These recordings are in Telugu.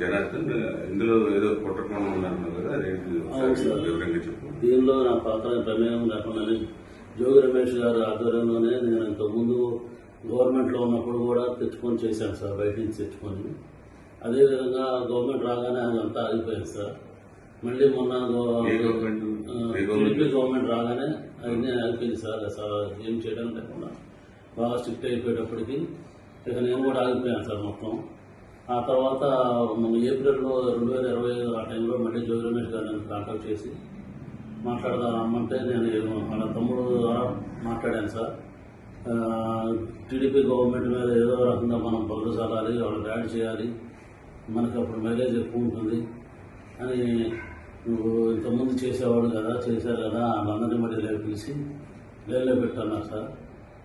జనార్దన్ ఇందులో ఏదో కుట్రకోణం కదా అదేంటి. వివరంగా చెప్పు దీనిలో నా పాత్ర ప్రమేయం లేకుండానే జోగి రమేష్ గారి ఆధ్వర్యంలోనే నేను ఇంతకుముందు గవర్నమెంట్లో ఉన్నప్పుడు కూడా తెచ్చుకొని చేశాను సార్ బయట నుంచి తెచ్చుకొని. అదేవిధంగా గవర్నమెంట్ రాగానే అదంతా ఆగిపోయింది సార్. మళ్ళీ మొన్న? టీడీపీ గవర్నమెంట్? రాగానే అవన్నీ ఆగిపోయింది సార్. అసలు ఏం చేయడం లేకుండా. బాగా స్ట్రిక్ట్ అయిపోయేటప్పటికి ఇక నేను కూడా ఆగిపోయాను సార్ మొత్తం. ఆ తర్వాత మన ఏప్రిల్లో రెండు వేల ఇరవై ఐదు ఆ టైంలో మళ్ళీ జోగి రమేష్ గారు కాంటాక్ట్ చేసి మాట్లాడదాం రమ్మంటే నేను వాళ్ళ తమ్ముడు ద్వారా మాట్లాడాను సార్. టీడీపీ గవర్నమెంట్ మీద ఏదో రకంగా మనం బదులు చల్లాలి వాళ్ళు బ్యాడ్ చేయాలి మనకి అప్పుడు మైలేజ్ ఎక్కువ ఉంటుంది అని నువ్వు ఇంతకుముందు చేసేవాడు కదా చేశారు కదా వాళ్ళందరినీ మళ్ళీ లేపు పిలిచి లేలే పెట్టాను సార్.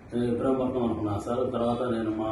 నేను ఇబ్రాహీంపట్నం అనుకున్నాను సార్. తర్వాత నేను మా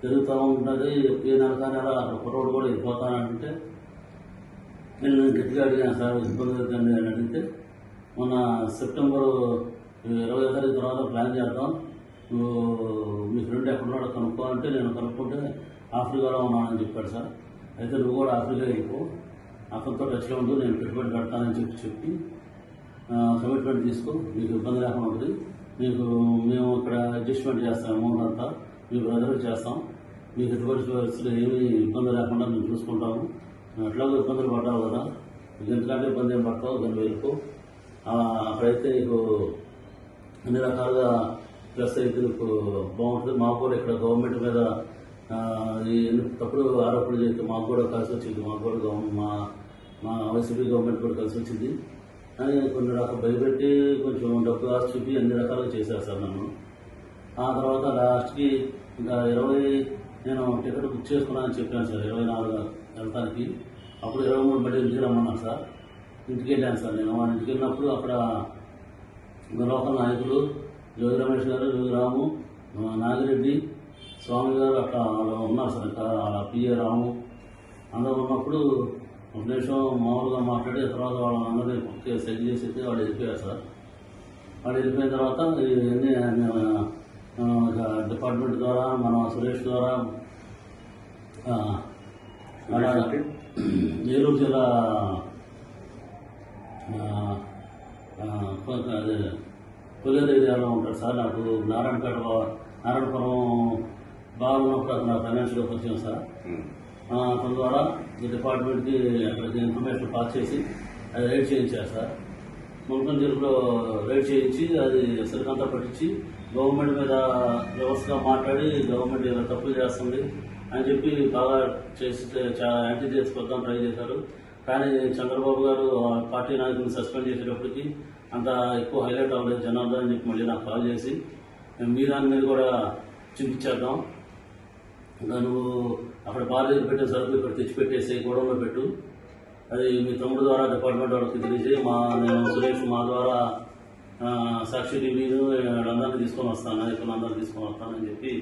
పెరుగుతూ ఉంటుంది ఏ నెలకా అక్కడ కుర్రోడు కూడా వెళ్ళిపోతానంటే నేను గట్టిగా అడిగాను సార్ ఇబ్బంది అవుతుంది అని అడిగితే మొన్న సెప్టెంబర్ ఇరవై తారీఖు తర్వాత ప్లాన్ చేద్దాం. నువ్వు మీ ఫ్రెండ్ ఎక్కడున్నాడో కనుక్కో అంటే నేను కనుక్కుంటే ఆఫ్రికాలో ఉన్నానని చెప్పాడు సార్. అయితే నువ్వు కూడా ఆఫ్రికా వెళ్ళిపో అతనితో టచ్లో ఉంటూ నేను పెట్టుబడి పెడతానని చెప్పి చెప్పి కమిట్మెంట్ తీసుకో. నీకు ఇబ్బంది లేకుండా ఉంటుంది. మీకు మేము ఇక్కడ అడ్జస్ట్మెంట్ చేస్తాం అమౌంట్ అంతా. మీకు బ్రదర్కి చేస్తాం. మీకు ఎటువంటి పరిస్థితులు ఏమీ ఇబ్బంది లేకుండా మేము చూసుకుంటాము. ఎట్లాగో ఇబ్బందులు పడ్డావు కదా. నీకు ఎందుకంటే ఇబ్బంది ఏం పడతావు? దాన్ని వెళ్ళిపో అక్కడైతే నీకు అన్ని రకాలుగా ప్లస్ అయితే నీకు బాగుంటుంది. మాకు కూడా ఇక్కడ గవర్నమెంట్ మీద ఈ తప్పుడు ఆరోపణలు చేస్తే మాకు కూడా కలిసి వచ్చింది. మాకు కూడా గవర్నమెంట్ మా మా వైసీపీ గవర్నమెంట్ కూడా కలిసి వచ్చింది. అని కొన్ని రకాల భయపెట్టి కొంచెం డబ్బు ఆశ చూపి అన్ని రకాలుగా చేశారు సార్ నన్ను. ఆ తర్వాత లాస్ట్కి ఇంకా ఇరవై నేను టికెట్ బుక్ చేసుకున్నానని చెప్పాను సార్ ఇరవై నాలుగు వెళ్తానికి. అప్పుడు ఇరవై మూడు బట్టి ఇంటికి రమ్మన్నాను సార్. ఇంటికి వెళ్ళాను సార్ నేను. వాళ్ళ ఇంటికి వెళ్ళినప్పుడు అక్కడ లోకల్ నాయకులు యోగి రమేష్ గారు జోగి రాము నాగిరెడ్డి స్వామి గారు అక్కడ వాళ్ళు ఉన్నారు సార్. ఇంకా వాళ్ళ పిఏ రాము అందరూ ఉన్నప్పుడు ఒక నిమిషం మామూలుగా మాట్లాడి తర్వాత వాళ్ళందరినీ ఒకే సెట్ చేసి వాళ్ళు వెళ్ళిపోయారు సార్. వాళ్ళు వెళ్ళిపోయిన తర్వాత ఇవన్నీ డిపార్ట్మెంట్ ద్వారా మన సురేష్ ద్వారా ఏలూరు జిల్లా అదే కొల్లేరు ఏరియాలో ఉంటాడు సార్ నాకు నారాయణపేట నారాయణపురం బాగున్నప్పుడు అక్కడ ఫైనాన్షియల్గా వచ్చాను సార్. అతని ద్వారా ఈ డిపార్ట్మెంట్కి అక్కడికి ఇన్ఫర్మేషన్ పాస్ చేసి అది రైడ్ చేయించారు సార్. మున్సిపల్ జిల్లాలో రైడ్ చేయించి అది సరికంతా పట్టించి గవర్నమెంట్ మీద వ్యవస్థగా మాట్లాడి గవర్నమెంట్ ఏదో తప్పులు చేస్తుంది అని చెప్పి బాగా చేసి చాలా యాంటీ చేసుకొద్దాం ట్రై చేశారు. కానీ చంద్రబాబు గారు ఆ పార్టీ నాయకులను సస్పెండ్ చేసేటప్పటికి అంత ఎక్కువ హైలైట్ అవ్వలేదు జనార్దన్ అని చెప్పి మళ్ళీ నాకు కాల్ చేసి. మీ దాని మీద కూడా చూపించేద్దాం నువ్వు అక్కడ బాధ్యత పెట్టే సరుకు ఇక్కడ తెచ్చిపెట్టేసి గోడంలో పెట్టు. అది మీ తమ్ముడు ద్వారా డిపార్ట్మెంట్ వాళ్ళకి తెలిసి మా నేను సురేష్ మా ద్వారా సాక్షి టీవీను వాళ్ళందరినీ తీసుకొని వస్తాను నాయకులందరినీ తీసుకొని వస్తానని చెప్పి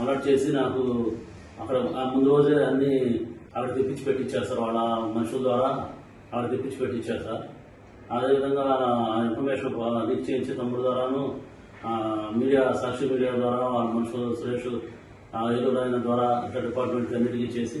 అలర్ట్ చేసి నాకు అక్కడ ముందు రోజే అన్ని అక్కడ తెప్పించి పెట్టించారు సార్. వాళ్ళ మనుషుల ద్వారా అక్కడ తెప్పించి పెట్టించారు సార్. అదేవిధంగా ఆ ఇన్ఫర్మేషన్ లీక్ చేయించి తమ్ముడు ద్వారాను మీడియా సాక్షి మీడియా ద్వారా వాళ్ళ మనుషులు సురేష్ ఏదో ద్వారా ఇక్కడ డిపార్ట్మెంట్ అన్నిటికీ చేసి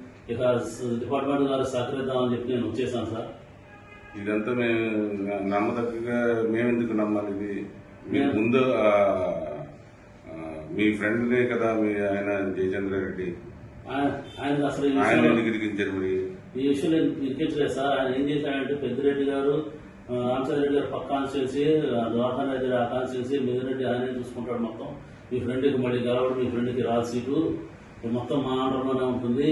ఇక డిపార్ట్మెంట్ గారు సహకరిద్దామని చెప్పి నేను వచ్చేసాను సార్. ఇదంతా మేము నమ్మదగ్గగా మేమెందుకు నమ్మాలి ఇది? మీరు ముందు మీ ఫ్రెండ్నే కదా మీ ఆయన జయచంద్ర రెడ్డి. ఆయన అసలు ఈ ఆయన విషయంలో- ఎందుకు ఇరికించారు మరి? ఈ విషయంలో ఇరికించలేదు సార్. ఆయన ఏం చేశాడంటే పెద్దిరెడ్డి గారు ఆ, రామచంద్రరెడ్డి గారు పక్క కాన్స్టిట్యున్సీ ద్వారకా రెడ్డి ఆ కాన్స్టిట్యున్సీ మిగిలిరెడ్డి ఆయనే చూసుకుంటాడు మొత్తం. మీ ఫ్రెండ్కి మళ్ళీ గెలవడం మీ ఫ్రెండ్కి రాదు సీటు. మొత్తం మా ఆంధ్రలోనే ఉంటుంది.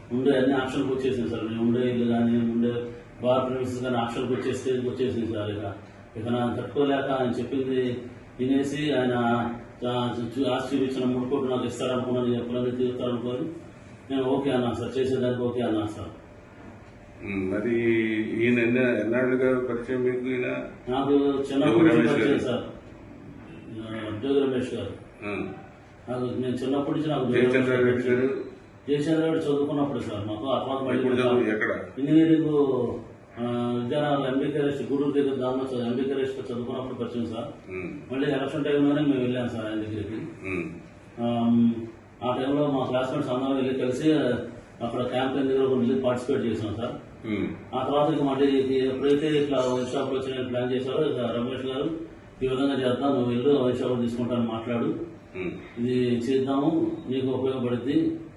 ఉండే అన్ని ఆప్షన్కి వచ్చేసింది సార్. నేను ఉండే ఇల్లు కానీ ఉండే బార్ ప్రిమిసెస్ కానీ ఆప్షన్కి వచ్చే స్టేజ్కి వచ్చేసింది సార్ ఇక. ఇక నాకు తట్టుకోలేక ఆయన చెప్పింది వినేసి ఆయన ఆస్తి చూపించిన మూడు కోట్లు నాకు ఇస్తారనుకున్నాను ఎప్పుడైనా తీరుతారనుకొని నేను ఓకే అన్నాను సార్. చేసేదానికి ఓకే అన్నాను సార్. మరి ఈయన ఎన్న ఎన్నాళ్ళుగా పరిచయం మీకు ఈయన? నాకు చిన్నప్పటి జోగి నుంచి రమేష్ పరిచయం. సార్. జోగి రమేష్ గారు. నాకు నేను చిన్నప్పటి నుంచి నాకు జయచంద్ర గారు. జయచంద్ర చదువుకున్నప్పుడు సార్ మాకు చదువు ఎక్కడ? ఇంజనీరింగ్ విద్యానగర్ ఎంబీకే రెస్ట్ గూడూరు దగ్గర దానిలో చదువు ఎంబీకే రెస్ట్ చదువుకున్నప్పుడు పరిచయం సార్. మళ్ళీ ఎలక్షన్ టైంలోనే మేము వెళ్ళాం సార్ ఆయన దగ్గరికి. ఆ టైంలో మా క్లాస్మేట్స్ అందరం వెళ్ళి కలిసి అక్కడ క్యాంపెయిన్ దగ్గర వెళ్ళి పార్టిసిపేట్ చేసాం సార్. ఆ తర్వాత ఇక మళ్ళీ ఎప్పుడైతే ఇట్లా వైన్ షాప్ వచ్చి ప్లాన్ చేశారో ఇక రమేష్ గారు ఈ విధంగా చేద్దాం నువ్వు వెళ్ళు వైన్ షాప్ తీసుకుంటాను మాట్లాడు. ఇది చేద్దాము నీకు ఉపయోగపడుద్ది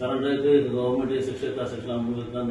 సరెండర్ అయితే ఇక గవర్నమెంట్ ఏ శిక్ష ఇస్తే ఆ శిక్ష అనుభవిస్తాను